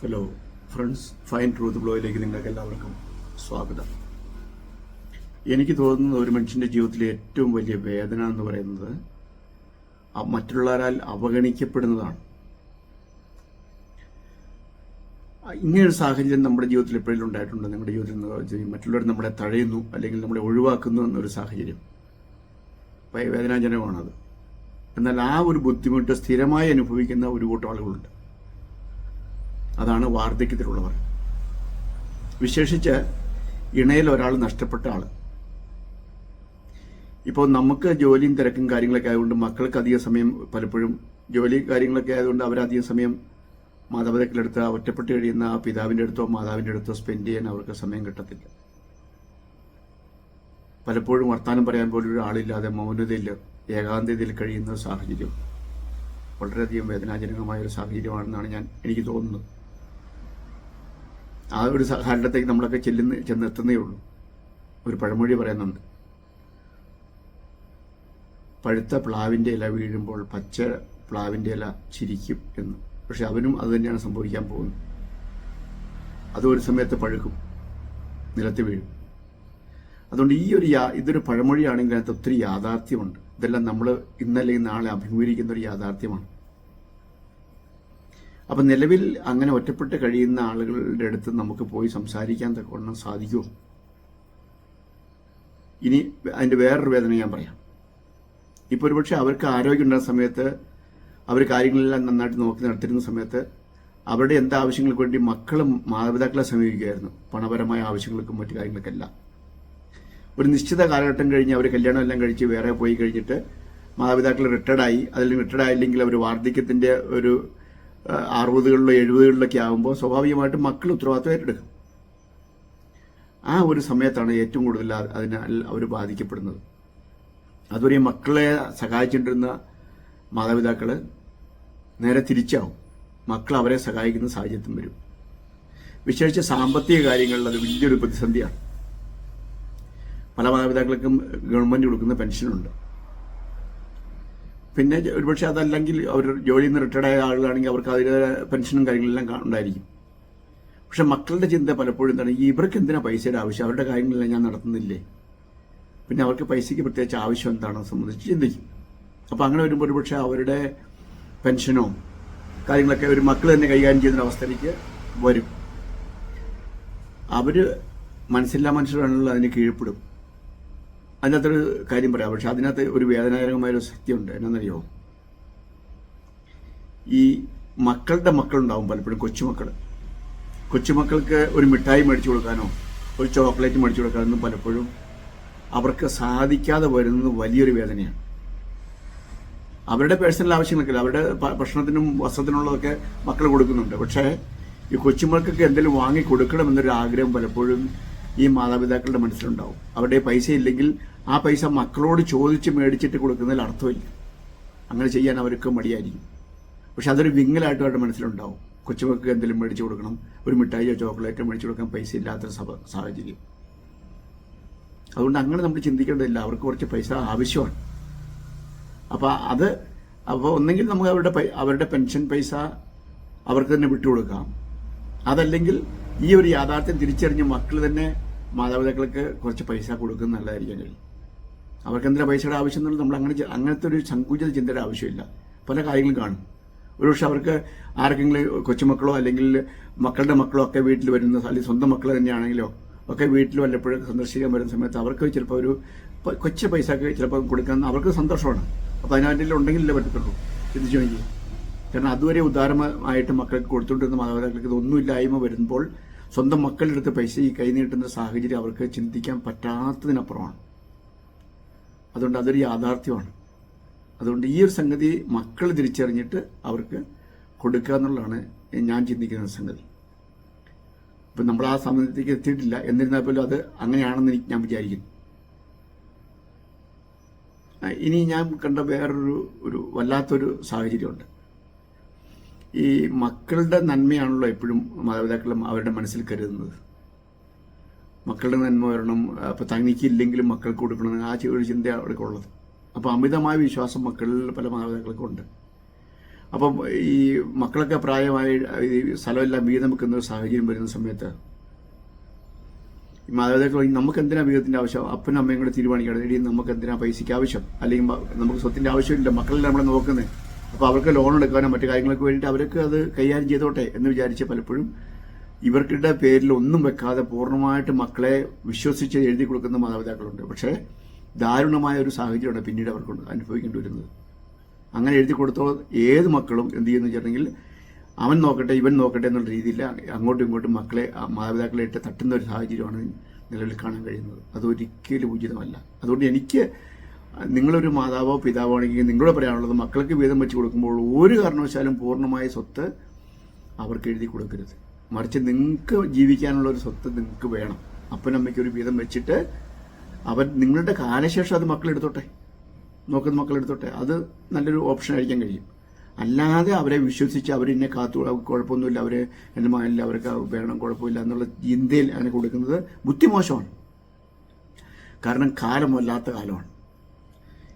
Hello friends fine truth ബ്ലോയിലേക്ക് നിങ്ങൾക്ക് എല്ലാവർക്കും സ്വാഗതം. എനിക്ക് തോന്നുന്നത് ഒരു മനുഷ്യന്റെ ജീവിതത്തിലെ ഏറ്റവും വലിയ വേദന എന്ന് പറയുന്നത് മറ്റുള്ളവരാൽ അവഗണിക്കപ്പെടുന്നതാണ്. ഇങ്ങനെയൊരു സാഹചര്യം നമ്മുടെ ജീവിതത്തിൽ എപ്പോഴും ഉണ്ടായിട്ടുണ്ട്. നിങ്ങളുടെ ജീവിതത്തിൽ മറ്റുള്ളവർ നമ്മളെ തഴയുന്നു അല്ലെങ്കിൽ നമ്മളെ ഒഴിവാക്കുന്നു എന്നൊരു സാഹചര്യം. വേദനാജനകമാണത്. എന്നാൽ ആ ഒരു ബുദ്ധിമുട്ട് സ്ഥിരമായി അനുഭവിക്കുന്ന ഒരു കൂട്ടം ആളുകളുണ്ട്. അതാണ് വാർദ്ധക്യത്തിലുള്ളവർ. വിശേഷിച്ച് ഇണയിൽ ഒരാൾ നഷ്ടപ്പെട്ട ആൾ. ഇപ്പോൾ നമുക്ക് ജോലിയും തിരക്കും കാര്യങ്ങളൊക്കെ ആയതുകൊണ്ട് മക്കൾക്ക് അധിക സമയം പലപ്പോഴും ജോലി കാര്യങ്ങളൊക്കെ ആയതുകൊണ്ട് അവരധികം സമയം മാതാപിതാക്കളെടുത്ത് ഒറ്റപ്പെട്ട് കഴിയുന്ന ആ പിതാവിന്റെ അടുത്തോ മാതാവിന്റെ അടുത്തോ സ്പെൻഡ് ചെയ്യാൻ അവർക്ക് സമയം കിട്ടത്തില്ല. പലപ്പോഴും വർത്തമാനം പറയാൻ പോലും ഒരാളില്ലാതെ മൗനതയിൽ ഏകാന്തതയിൽ കഴിയുന്ന സാഹചര്യം. വളരെയധികം വേദനാജനകമായ ഒരു സാഹചര്യമാണെന്നാണ് ഞാൻ എനിക്ക് തോന്നുന്നത്. ആ ഒരു കാലത്തേക്ക് നമ്മളൊക്കെ ചെല്ലുന്ന ചെന്നെത്തുന്നേ ഉള്ളൂ. ഒരു പഴമൊഴി പറയുന്നുണ്ട്. പഴുത്ത പ്ലാവിന്റെ ഇല വീഴുമ്പോൾ പച്ച പ്ലാവിന്റെ ഇല ചിരിക്കും എന്ന്. പക്ഷെ അവനും അത് തന്നെയാണ് സംഭവിക്കാൻ പോകുന്നത്. അത് ഒരു സമയത്ത് പഴുക്കും. നിലത്ത് വീഴും. അതുകൊണ്ട് ഈ ഒരു യാ ഇതൊരു പഴമൊഴിയാണെങ്കിൽ അതിനകത്ത് ഒത്തിരി യാഥാർത്ഥ്യമുണ്ട്. ഇതെല്ലാം നമ്മൾ ഇന്നല്ലെങ്കിൽ നാളെ അഭിമുഖീകരിക്കുന്ന ഒരു യാഥാർത്ഥ്യമാണ്. അപ്പം നിലവിൽ അങ്ങനെ ഒറ്റപ്പെട്ട് കഴിയുന്ന ആളുകളുടെ അടുത്ത് നമുക്ക് പോയി സംസാരിക്കാൻ തക്കവണ്ണം സാധിക്കുമോ? ഇനി അതിന്റെ വേറൊരു വേദന ഞാൻ പറയാം. ഇപ്പോൾ ഒരുപക്ഷെ അവർക്ക് ആരോഗ്യം ഉണ്ടാകുന്ന സമയത്ത് അവർ കാര്യങ്ങളെല്ലാം നന്നായിട്ട് നോക്കി നടത്തിരുന്ന സമയത്ത് അവരുടെ എന്താ ആവശ്യങ്ങൾക്ക് വേണ്ടി മക്കളും മാതാപിതാക്കളെ സമീപിക്കുമായിരുന്നു പണപരമായ ആവശ്യങ്ങൾക്കും മറ്റു കാര്യങ്ങൾക്കല്ല. ഒരു നിശ്ചിത കാലഘട്ടം കഴിഞ്ഞ് അവർ കല്യാണം എല്ലാം കഴിച്ച് വേറെ പോയി കഴിഞ്ഞിട്ട് മാതാപിതാക്കൾ റിട്ടയർഡായി അതിൽ റിട്ടയർഡ് ആയില്ലെങ്കിൽ അവർ വാർദ്ധക്യത്തിന്റെ ഒരു അറുപതുകളിലോ എഴുപതുകളിലൊക്കെ ആകുമ്പോൾ സ്വാഭാവികമായിട്ടും മക്കൾ ഉത്തരവാദിത്വം ഏറ്റെടുക്കും. ആ ഒരു സമയത്താണ് ഏറ്റവും കൂടുതൽ അതിനാൽ അവർ ബാധിക്കപ്പെടുന്നത്. അതുവരെ മക്കളെ സഹായിച്ചിട്ടിരുന്ന മാതാപിതാക്കൾ നേരെ തിരിച്ചാവും. മക്കൾ അവരെ സഹായിക്കുന്ന സാഹചര്യത്തിൽ വരും. വിശേഷിച്ച് സാമ്പത്തിക കാര്യങ്ങളിൽ അത് വലിയൊരു പ്രതിസന്ധിയാണ്. പല മാതാപിതാക്കൾക്കും ഗവൺമെന്റ് കൊടുക്കുന്ന പെൻഷനുണ്ട്. പിന്നെ ഒരുപക്ഷെ അതല്ലെങ്കിൽ അവർ ജോലിയിൽ നിന്ന് റിട്ടയർഡ് ആയ ആളുകളാണെങ്കിൽ അവർക്ക് അതിന്റെ പെൻഷനും കാര്യങ്ങളെല്ലാം ഉണ്ടായിരിക്കും. പക്ഷെ മക്കളുടെ ചിന്ത പലപ്പോഴും എന്താണ് ഇവർക്ക് എന്തിനാ പൈസയുടെ ആവശ്യം? അവരുടെ കാര്യങ്ങളെല്ലാം ഞാൻ നടത്തുന്നില്ലേ? പിന്നെ അവർക്ക് പൈസയ്ക്ക് പ്രത്യേകിച്ച് ആവശ്യം എന്താണെന്ന് സംബന്ധിച്ച് ചിന്തിക്കും. അപ്പോൾ അങ്ങനെ വരുമ്പോൾ ഒരുപക്ഷെ അവരുടെ പെൻഷനോ കാര്യങ്ങളൊക്കെ ഒരു മക്കൾ തന്നെ കൈകാര്യം ചെയ്യുന്ന അവസ്ഥയിലേക്ക് വരും. അവർ മനസ്സില്ലാ മനുഷ്യരാണല്ലോ അതിന് കീഴ്പ്പെടും. അതിനകത്തൊരു കാര്യം പറയാം. പക്ഷെ അതിനകത്ത് ഒരു വേദനാജനകമായ ഒരു സത്യമുണ്ട്. എന്നറിയോ ഈ മക്കളുടെ മക്കളുണ്ടാവും പലപ്പോഴും കൊച്ചുമക്കൾ കൊച്ചുമക്കൾക്ക് ഒരു മിഠായി മേടിച്ചു കൊടുക്കാനോ ഒരു ചോക്ലേറ്റ് മേടിച്ചു കൊടുക്കാനൊന്നും പലപ്പോഴും അവർക്ക് സാധിക്കാതെ വരുന്നത് വലിയൊരു വേദനയാണ്. അവരുടെ പേഴ്സണൽ ആവശ്യങ്ങൾക്കില്ല അവരുടെ ഭക്ഷണത്തിനും വസ്ത്രത്തിനുള്ളതൊക്കെ മക്കൾ കൊടുക്കുന്നുണ്ട്. പക്ഷേ ഈ കൊച്ചുമക്കൾക്ക് എന്തെങ്കിലും വാങ്ങി കൊടുക്കണമെന്നൊരു ആഗ്രഹം പലപ്പോഴും ഈ മാതാപിതാക്കളുടെ മനസ്സിലുണ്ടാവും. അവരുടെ പൈസ ഇല്ലെങ്കിൽ ആ പൈസ മക്കളോട് ചോദിച്ച് മേടിച്ചിട്ട് കൊടുക്കുന്നതിൽ അർത്ഥമില്ല. അങ്ങനെ ചെയ്യാൻ അവർക്ക് മടിയായിരിക്കും. പക്ഷെ അതൊരു വിങ്ങലായിട്ട് അവരുടെ മനസ്സിലുണ്ടാവും. കൊച്ചുമക്കൾക്ക് എന്തെങ്കിലും മേടിച്ചു കൊടുക്കണം ഒരു മിഠായിയോ ചോക്ലേറ്റോ മേടിച്ചു കൊടുക്കാൻ പൈസ ഇല്ലാത്തൊരു സാഹചര്യം. അതുകൊണ്ട് അങ്ങനെ നമ്മൾ ചിന്തിക്കേണ്ടതില്ല. അവർക്ക് കുറച്ച് പൈസ ആവശ്യമാണ്. അപ്പോൾ അത് അപ്പോൾ ഒന്നെങ്കിൽ നമുക്ക് അവരുടെ അവരുടെ പെൻഷൻ പൈസ അവർക്ക് തന്നെ വിട്ടുകൊടുക്കാം. അതല്ലെങ്കിൽ ഈ ഒരു യാഥാർത്ഥ്യം തിരിച്ചറിഞ്ഞ് മക്കൾ തന്നെ മാതാപിതാക്കൾക്ക് കുറച്ച് പൈസ കൊടുക്കുന്നത് നല്ലതായിരിക്കും അവർക്ക് എന്തിനാ പൈസയുടെ ആവശ്യം എന്നുള്ളത് നമ്മൾ അങ്ങനെ അങ്ങനത്തെ ഒരു സങ്കുചിത ചിന്തയുടെ ആവശ്യമില്ല. പല കാര്യങ്ങളും കാണും. ഒരുപക്ഷെ അവർക്ക് ആർക്കെങ്കിലും കൊച്ചുമക്കളോ അല്ലെങ്കിൽ മക്കളുടെ മക്കളോ ഒക്കെ വീട്ടിൽ വരുന്ന അല്ലെങ്കിൽ സ്വന്തം മക്കൾ തന്നെയാണെങ്കിലോ ഒക്കെ വീട്ടിൽ വല്ലപ്പോഴും സന്ദർശിക്കാൻ വരുന്ന സമയത്ത് അവർക്ക് ചിലപ്പോൾ ഒരു കൊച്ചു പൈസ ഒക്കെ ചിലപ്പോൾ കൊടുക്കാൻ അവർക്ക് സന്തോഷമാണ്. അപ്പോൾ അതിനായിട്ട് ഉണ്ടെങ്കിലല്ലേ പറ്റത്തുള്ളൂ. ചിന്തിച്ചു നോക്കി കാരണം അതുവരെ ഉദാരമായിട്ട് മക്കൾക്ക് കൊടുത്തുകൊണ്ടിരുന്ന മാതാപിതാക്കൾക്ക് ഇതൊന്നുമില്ലായ്മ വരുമ്പോൾ സ്വന്തം മക്കളുടെ അടുത്ത് പൈസ ഈ കൈ നീട്ടുന്ന സാഹചര്യം അവർക്ക് ചിന്തിക്കാൻ പറ്റാത്തതിനപ്പുറമാണ്. അതുകൊണ്ട് അതൊരു യാഥാർത്ഥ്യമാണ്. അതുകൊണ്ട് ഈ ഒരു സംഗതി മക്കൾ തിരിച്ചറിഞ്ഞിട്ട് അവർക്ക് കൊടുക്കുക എന്നുള്ളതാണ് ഞാൻ ചിന്തിക്കുന്ന സംഗതി. ഇപ്പം നമ്മൾ ആ സമയത്തേക്ക് എത്തിയിട്ടില്ല. എന്നിരുന്നാൽ പോലും അത് അങ്ങനെയാണെന്ന് എനിക്ക് ഞാൻ വിചാരിക്കുന്നു. ഇനി ഞാൻ കണ്ട വേറൊരു ഒരു വല്ലാത്തൊരു സാഹചര്യമുണ്ട്. ഈ മക്കളുടെ നന്മയാണല്ലോ എപ്പോഴും മാതാപിതാക്കളും അവരുടെ മനസ്സിൽ കരുതുന്നത്. മക്കളുടെ നന്മ വരണം അപ്പോൾ തനിക്കില്ലെങ്കിലും മക്കൾക്ക് കൊടുക്കണം ആ ഒരു ചിന്ത അവർക്കുള്ളത് അപ്പോൾ അമിതമായ വിശ്വാസം മക്കളിൽ പല മാതാപിതാക്കൾക്കും ഉണ്ട്. അപ്പം ഈ മക്കളൊക്കെ പ്രായമായി ഈ സ്ഥലമെല്ലാം വീതം വെക്കുന്ന ഒരു സാഹചര്യം വരുന്ന സമയത്ത് ഈ മാതാപിതാക്കൾ നമുക്ക് എന്തിനാ വീതത്തിന്റെ ആവശ്യം? അപ്പനും അമ്മയും കൂടെ തീരുമാനിക്കണം. എടി നമുക്ക് എന്തിനാ പൈസയ്ക്ക് ആവശ്യം? അല്ലെങ്കിൽ നമുക്ക് സ്വത്തിന്റെ ആവശ്യമില്ല മക്കളെല്ലാം നമ്മളെ നോക്കുന്നത് അപ്പോൾ അവർക്ക് ലോൺ എടുക്കാനോ മറ്റു കാര്യങ്ങൾക്ക് വേണ്ടിയിട്ട് അവർക്ക് അത് കൈകാര്യം ചെയ്തോട്ടെ എന്ന് വിചാരിച്ച് പലപ്പോഴും ഇവർക്കിടെ പേരിൽ ഒന്നും വെക്കാതെ പൂർണമായിട്ട് മക്കളെ വിശ്വസിച്ച് എഴുതി കൊടുക്കുന്ന മാതാപിതാക്കളുണ്ട്. പക്ഷേ ദാരുണമായ ഒരു സാഹചര്യമാണ് പിന്നീട് അവർക്ക് അനുഭവിക്കേണ്ടി വരുന്നത്. അങ്ങനെ എഴുതി കൊടുത്തോ ഏത് മക്കളും എന്ത് ചെയ്യുന്നു വെച്ചിട്ടുണ്ടെങ്കിൽ അവൻ നോക്കട്ടെ ഇവൻ നോക്കട്ടെ എന്നുള്ള രീതിയിൽ അങ്ങോട്ടും ഇങ്ങോട്ടും മക്കളെ മാതാപിതാക്കളെ ഇട്ട് തട്ടുന്ന ഒരു സാഹചര്യമാണ് നിലവിൽ കാണാൻ കഴിയുന്നത്. അതൊരിക്കലും ഉചിതമല്ല. അതുകൊണ്ട് എനിക്ക് നിങ്ങളൊരു മാതാവോ പിതാവോ ആണെങ്കിൽ നിങ്ങളോട് പറയാനുള്ളത് മക്കൾക്ക് വീതം വെച്ച് കൊടുക്കുമ്പോൾ ഒരു കാരണവശാലും പൂർണമായ സ്വത്ത് അവർക്ക് എഴുതി കൊടുക്കരുത്. മറിച്ച് നിങ്ങൾക്ക് ജീവിക്കാനുള്ള ഒരു സ്വത്ത് നിങ്ങൾക്ക് വേണം. അപ്പനമ്മയ്ക്ക് ഒരു വീതം വെച്ചിട്ട് അവൻ നിങ്ങളുടെ കാലശേഷം അത് മക്കളെടുത്തോട്ടെ നോക്കുന്ന മക്കളെടുത്തോട്ടെ അത് നല്ലൊരു ഓപ്ഷൻ ആയിരിക്കാൻ കഴിയും. അല്ലാതെ അവരെ വിശ്വസിച്ച് അവർ എന്നെ കാത്തു കുഴപ്പമൊന്നുമില്ല. അവർ എന്റെ മകനില്ല. അവർക്ക് വേണം കുഴപ്പമില്ല എന്നുള്ള ചിന്തയിൽ അതിനെ കൊടുക്കുന്നത് ബുദ്ധിമോശമാണ്. കാരണം കാലം വല്ലാത്ത കാലമാണ്.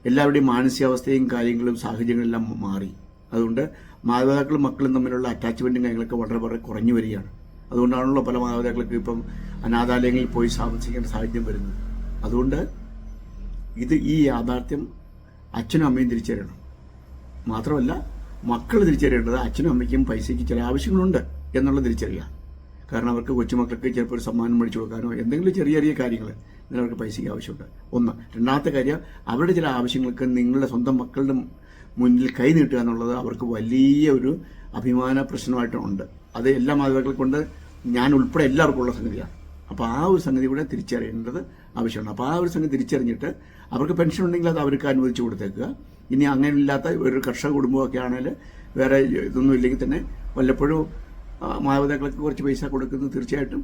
എല്ലാവരുടെയും മാനസികാവസ്ഥയും കാര്യങ്ങളും സാഹചര്യങ്ങളും എല്ലാം മാറി. അതുകൊണ്ട് മാതാപിതാക്കളും മക്കളും തമ്മിലുള്ള അറ്റാച്ച്മെന്റും കാര്യങ്ങളൊക്കെ വളരെ വളരെ കുറഞ്ഞു വരികയാണ്. അതുകൊണ്ടാണല്ലോ പല മാതാപിതാക്കൾക്ക് ഇപ്പം അനാഥാലയങ്ങളിൽ പോയി താമസിക്കേണ്ട സാഹചര്യം വരുന്നത്. അതുകൊണ്ട് ഇത് ഈ യാഥാർത്ഥ്യം അച്ഛനും അമ്മയും തിരിച്ചറിയണം മാത്രമല്ല മക്കൾ തിരിച്ചറിയേണ്ടത് അച്ഛനും അമ്മയ്ക്കും പൈസയ്ക്ക് ചില ആവശ്യങ്ങളുണ്ട് എന്നുള്ളത് തിരിച്ചറിയുക. കാരണം അവർക്ക് കൊച്ചുമക്കൾക്ക് ചിലപ്പോൾ ഒരു സമ്മാനം മേടിച്ചു കൊടുക്കാനോ എന്തെങ്കിലും ചെറിയ ചെറിയ കാര്യങ്ങൾ അവർക്ക് പൈസയ്ക്ക് ആവശ്യമുണ്ട് ഒന്ന്. രണ്ടാമത്തെ കാര്യം അവരുടെ ചില ആവശ്യങ്ങൾക്ക് നിങ്ങളുടെ സ്വന്തം മക്കളുടെ മുന്നിൽ കൈ നീട്ടുക എന്നുള്ളത് അവർക്ക് വലിയ ഒരു അഭിമാന പ്രശ്നമായിട്ടുണ്ട് അത് എല്ലാ മാതാപിതാക്കളെ കൊണ്ട് ഞാൻ ഉൾപ്പെടെ എല്ലാവർക്കും ഉള്ള സംഗതിയാണ്. അപ്പോൾ ആ ഒരു സംഗതി കൂടെ തിരിച്ചറിയേണ്ടത് ആവശ്യമാണ്. അപ്പോൾ ആ ഒരു സംഗതി തിരിച്ചറിഞ്ഞിട്ട് അവർക്ക് പെൻഷൻ ഉണ്ടെങ്കിൽ അത് അവർക്ക് അനുവദിച്ചു കൊടുത്തേക്കുക. ഇനി അങ്ങനെ ഇല്ലാത്ത ഒരു കർഷക കുടുംബമൊക്കെ ആണെങ്കിൽ വേറെ ഇതൊന്നും ഇല്ലെങ്കിൽ തന്നെ വല്ലപ്പോഴും മാതാപിതാക്കൾക്ക് കുറച്ച് പൈസ കൊടുക്കുന്നത് തീർച്ചയായിട്ടും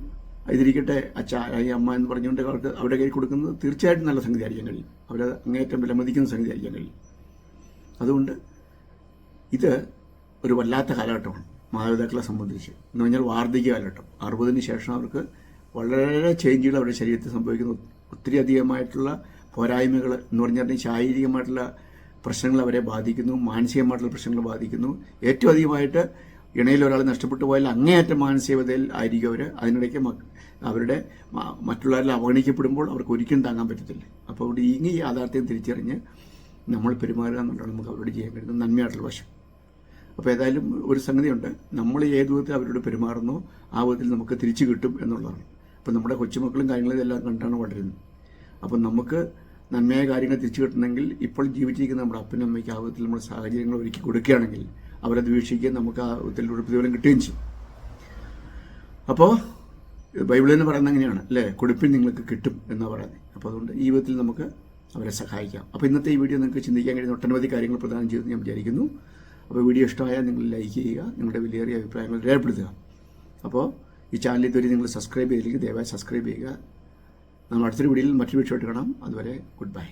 ഇതിരിക്കട്ടെ അച്ഛ ഈ അമ്മ എന്ന് പറഞ്ഞുകൊണ്ട് അവർക്ക് അവരുടെ കയ്യിൽ കൊടുക്കുന്നത് തീർച്ചയായിട്ടും നല്ല സംഗതി ആയിരിക്കും കഴിയും. അവരത് അങ്ങേറ്റം വിലമതിക്കുന്ന സംഗതി ആയിരിക്കും കഴിയും. അതുകൊണ്ട് ഇത് ഒരു വല്ലാത്ത കാലഘട്ടമാണ് മാതാപിതാക്കളെ സംബന്ധിച്ച്. എന്ന് പറഞ്ഞാൽ വാർദ്ധക്യ കാലഘട്ടം. അറുപതിന് ശേഷം അവർക്ക് വളരെ ചേഞ്ചുകൾ അവരുടെ ശരീരത്തിൽ സംഭവിക്കുന്ന. ഒത്തിരി അധികമായിട്ടുള്ള പോരായ്മകൾ എന്ന് പറഞ്ഞാൽ ശാരീരികമായിട്ടുള്ള പ്രശ്നങ്ങൾ അവരെ ബാധിക്കുന്നു. മാനസികമായിട്ടുള്ള പ്രശ്നങ്ങൾ ബാധിക്കുന്നു. ഏറ്റവും അധികമായിട്ട് ഇണയിൽ ഒരാൾ നഷ്ടപ്പെട്ടു പോയാൽ അങ്ങേയറ്റം മാനസികതയിൽ ആയിരിക്കും അവർ അതിനിടയ്ക്ക് അവരുടെ മറ്റുള്ളവരിൽ അവഗണിക്കപ്പെടുമ്പോൾ അവർക്ക് ഒരിക്കലും താങ്ങാൻ പറ്റത്തില്ല. അപ്പോൾ അവിടെ ഈ യാഥാർത്ഥ്യം തിരിച്ചറിഞ്ഞ് നമ്മൾ പെരുമാറുക എന്നുള്ളതാണ് നമുക്ക് അവരോട് ചെയ്യാൻ കഴിയുന്നത്. നന്മയായിട്ടുള്ള വശം. അപ്പോൾ ഏതായാലും ഒരു സംഗതിയുണ്ട്. നമ്മൾ ഏത് വിധത്തിൽ അവരോട് പെരുമാറുന്നോ ആ വിധത്തിൽ നമുക്ക് തിരിച്ചു കിട്ടും എന്നുള്ളതാണ്. അപ്പോൾ നമ്മുടെ കൊച്ചുമക്കളും കാര്യങ്ങളും ഇതെല്ലാം കണ്ടാണ് വളരുന്നത്. അപ്പം നമുക്ക് നന്മയായ കാര്യങ്ങൾ തിരിച്ചു കിട്ടണമെങ്കിൽ ഇപ്പോൾ ജീവിച്ചിരിക്കുന്ന നമ്മുടെ അപ്പനും അമ്മയ്ക്ക് ആ വിധത്തിൽ നമ്മൾ സാഹചര്യങ്ങൾ ഒരുക്കി കൊടുക്കുകയാണെങ്കിൽ അവരത് വീക്ഷിക്കുകയും നമുക്ക് ആ ഒരു പ്രതിഫലം കിട്ടുകയും ചെയ്യും. അപ്പോൾ ബൈബിളിൽ നിന്ന് പറയുന്നത് അങ്ങനെയാണ്. അല്ലേ? കൊടുപ്പിൽ നിങ്ങൾക്ക് കിട്ടും എന്നാണ് പറയുന്നത്. അപ്പോൾ അതുകൊണ്ട് ഈ വിധത്തിൽ നമുക്ക് അവരെ സഹായിക്കാം. അപ്പോൾ ഇന്നത്തെ ഈ വീഡിയോ നിങ്ങൾക്ക് ചിന്തിക്കാൻ കഴിയുന്ന ഒട്ടനവധി കാര്യങ്ങൾ പ്രദാനം ചെയ്തു ഞാൻ വിചാരിക്കുന്നു. അപ്പോൾ വീഡിയോ ഇഷ്ടമായാൽ നിങ്ങൾ ലൈക്ക് ചെയ്യുക നിങ്ങളുടെ വിലയേറിയ അഭിപ്രായങ്ങൾ രേഖപ്പെടുത്തുക. അപ്പോൾ ഈ ചാനൽ ഇതുവരെ നിങ്ങൾ സബ്സ്ക്രൈബ് ചെയ്തില്ലെങ്കിൽ ദയവായി സബ്സ്ക്രൈബ് ചെയ്യുക. നമ്മൾ അടുത്തൊരു വീഡിയോയിൽ മറ്റൊരു വിഷയമായിട്ട് കാണാം. അതുവരെ ഗുഡ് ബൈ.